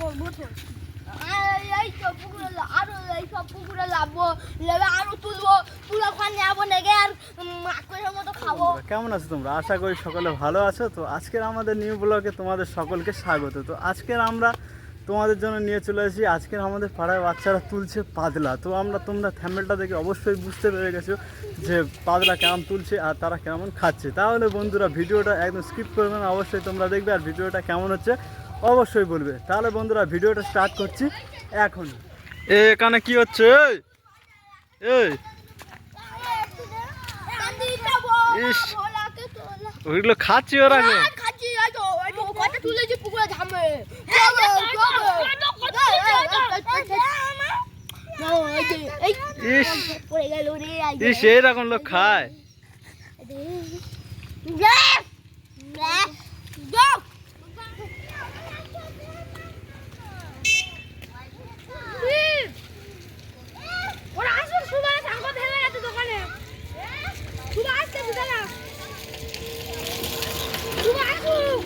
করব তো এই তো পুকুরে আরও এই সব পুকুরে লাভবো লেবে আরও তুলবো তুলে ওখানে যাব নেগে আর মাকের মতো খাব। কেমন আছো তোমরা? আশা করি সকলে ভালো আছো। তো আজকের আমাদের নিউ ব্লগে তোমাদের সকলকে স্বাগত। তো আজকের আমরা তোমাদের জন্য নিয়ে চলে এসেছি। আজকের আমাদের পাড়ায় বাচ্চারা তুলছে পাতলা। তো আমরা তোমরা থ্যাম্বেলটা দেখে অবশ্যই বুঝতে পেরে গেছো যে পাতলা কেমন তুলছে আর তারা কেমন খাচ্ছে। তাহলে বন্ধুরা ভিডিওটা একদম স্কিপ করবে না। অবশ্যই তোমরা দেখবে আর ভিডিওটা কেমন হচ্ছে। অবশ্যই বলবে। তাহলে বন্ধুরা ভিডিওটা স্টার্ট করছি এখন। এখানে কি হচ্ছে? এই? এই। ইস। ওইগুলো খাচ্ছি ওরা এখন? খাচ্ছি এই তো এই তো কটা তুলেছি পুকুরে ঝামে যাবে যাবে এই ইস পড়ে গেল রে আই ইস এইরকম লোক খায় ওরা আসুন সুমারে সাঙ্গ ধরে গেছে দোকানে সুমা আসছে সুদালা সুমা আসুন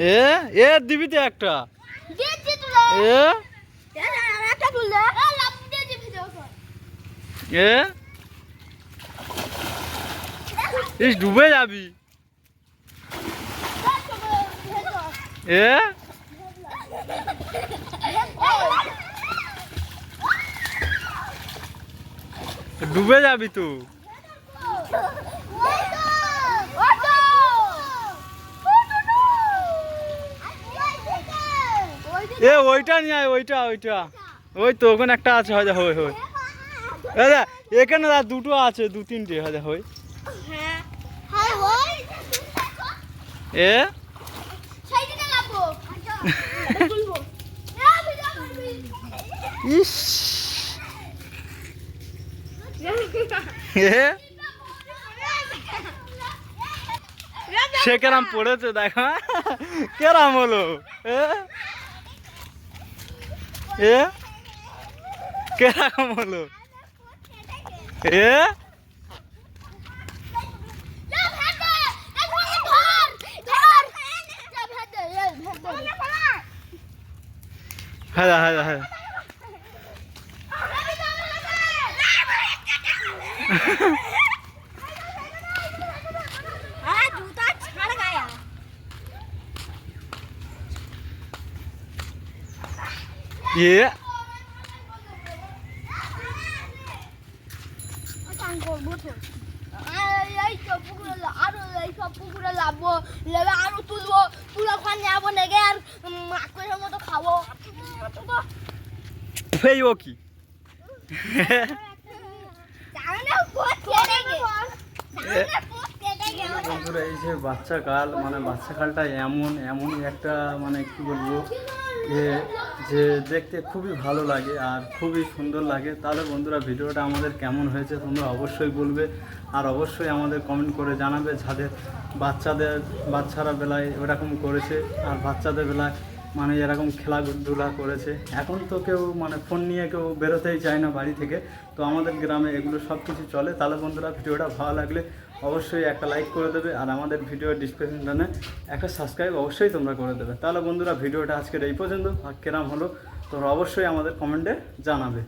এ এ দিবি তো একটা। এ? এ ইস ডুবে যাবি। এ? ডুবে যাবি তো এ ওইটা নিয়ে আয় ওইটা ওইটা। ওই তো ওখানে একটা আছে হয়তো হই হই এ দা, এখানে দা দুটো আছে দু তিনটে হয়তো হই এ? ইস। এ? সে কেরাম পড়েছে দেখো কেরাম হলো এ? এ কেরকম হলো এ হ্যাঁ হ্যাঁ হ্যাঁ জুতা তো আর এই তো পুকুরে আরও এই সব পুকুরে লাভবো লেবে আরও তুলবো তুলে ওখানে যাব নেগে আর মতো খাব এই ও কি বন্ধুরা এই যে বাচ্চা কাল মানে বাচ্চা কালটা এমন এমনই একটা মানে কি বলব যে যে দেখতে খুবই ভালো লাগে আর খুবই সুন্দর লাগে। তাহলে বন্ধুরা, ভিডিওটা আমাদের কেমন হয়েছে তোমরা অবশ্যই বলবে। আর অবশ্যই আমাদের কমেন্ট করে জানাবে যাদের বাচ্চাদের বাচ্চারা বেলায় ওরকম করেছে। আর বাচ্চাদের বেলায় মানে এরকম খেলাধুলা করেছে। এখন তো কেউ মানে ফোন নিয়ে কেউ বেরোতেই চায় না বাড়ি থেকে। তো আমাদের গ্রামে এগুলো সব কিছু চলে। তাহলে বন্ধুরা ভিডিওটা ভালো লাগলে অবশ্যই একটা লাইক করে দেবে আর আমাদের ভিডিও ডিসক্রিপশনে একটা সাবস্ক্রাইব অবশ্যই তোমরা করে দেবে। তাহলে বন্ধুরা ভিডিওটা আজকের এই পর্যন্ত। আর কেরাম হলো তোমরা অবশ্যই আমাদের কমেন্টে জানাবে।